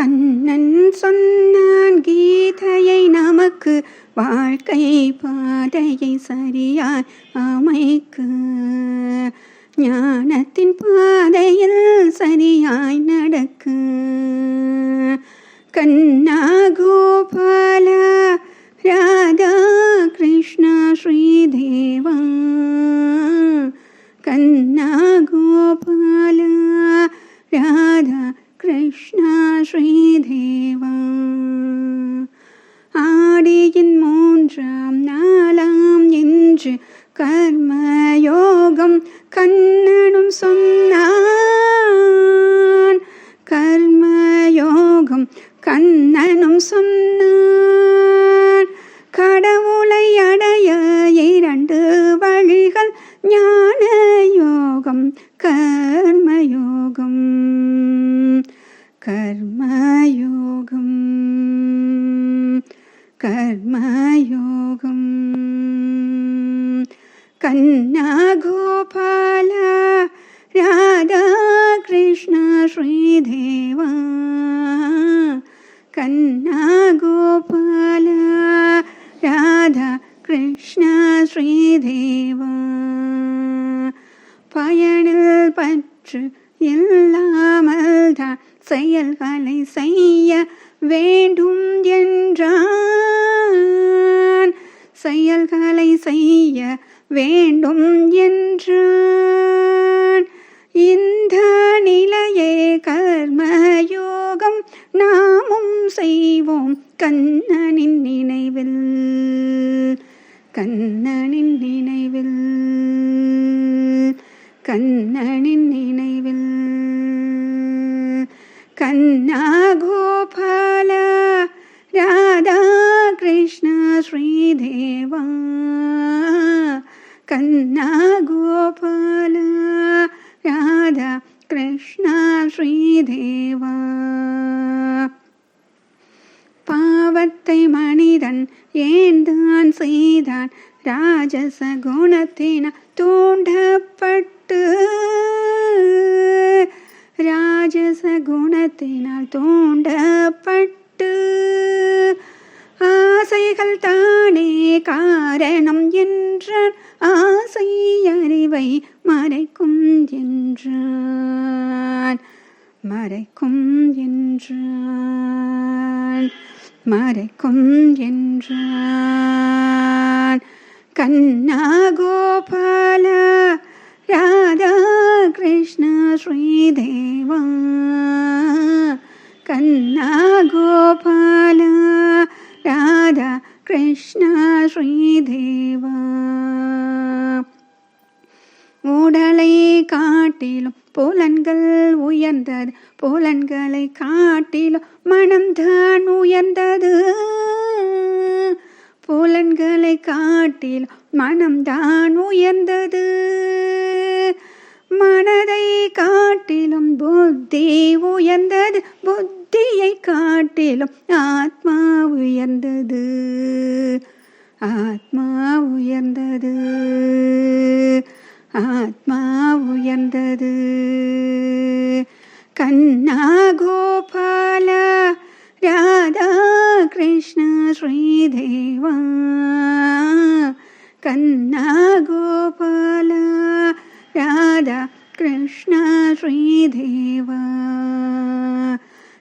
கண்ணன் சொன்னான் கீதையை நமக்கு வாழ்க்கை பாதையை சரியாய் அமைக்கு. ஞானத்தின் பாதையில் சரியாய் நடக்கு. கண்ணா கோபாலா ராதா கிருஷ்ணா ஸ்ரீதேவா. கண்ணா கோபால ராதா கிருஷ்ணா ஸ்ரீதேவா ஆடியின் மூன்றாம் நாளாம் என்று கர்மயோகம் கண்ணனும் சொன்னான் கர்மயோகம் கர்மயோகம் கண்ணா கோபால ராதா கிருஷ்ண ஸ்ரீதேவா கண்ணா கோபால ராதா கிருஷ்ண செயல்களை செய்ய வேண்டும் என்றான். செயல்களை செய்ய வேண்டும் என்றான். இந்த நிலையே கர்மயோகம் நாமும் செய்வோம் கண்ணனின் நினைவில். கண்ணனின் நினைவில். கண்ணனின் நினைவில். கண்ணா கோபால ராதா கிருஷ்ண ஸ்ரீதேவா கண்ணா கோபால ராதா கிருஷ்ண ஸ்ரீதேவா பாவத்தை மனிதன் ஏந்தான் செய்தான் ராஜச குணத்தின தூண்டப்பட்டு தூண்டப்பட்டு ஆசைகள் தானே காரணம் என்றான் ஆசை அறிவை மறைக்கும் என்றான். மறைக்கும் என்றான். மறைக்கும் என்றான். கண்ணா கோபால ராதா கிருஷ்ண ஸ்ரீதேவா கண்ணா கோபால ராதா கிருஷ்ணா ஸ்ரீதேவா உடலை காட்டிலும் புலன்கள் உயர்ந்தது. புலன்களை காட்டிலும் மனம்தான் உயர்ந்தது. புலன்களை காட்டிலும் மனம்தான் உயர்ந்தது. மனதை காட்டிலும் புத்தி உயர்ந்தது. புத்தி புத்தியை காட்டிலும் ஆத்மா உயர்ந்தது. ஆத்மா உயர்ந்தது. ஆத்மா உயர்ந்தது. கண்ணா கோபால ராதா கிருஷ்ண ஸ்ரீதேவா. கண்ணா கோபால ராதா கிருஷ்ண ஸ்ரீதேவா.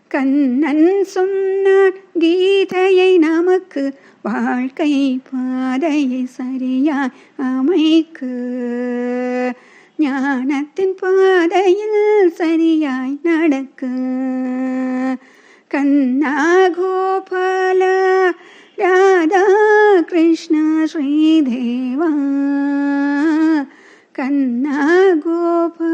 கண்ணன் சொன்னார் கீதையை நமக்கு வாழ்க்கை பாதையை சரியாய் அமைக்கு. ஞானத்தின் பாதையில் சரியாய் நடக்கு. கண்ணா கோபால ராதா கிருஷ்ண ஸ்ரீதேவா. கண்ணா கோபால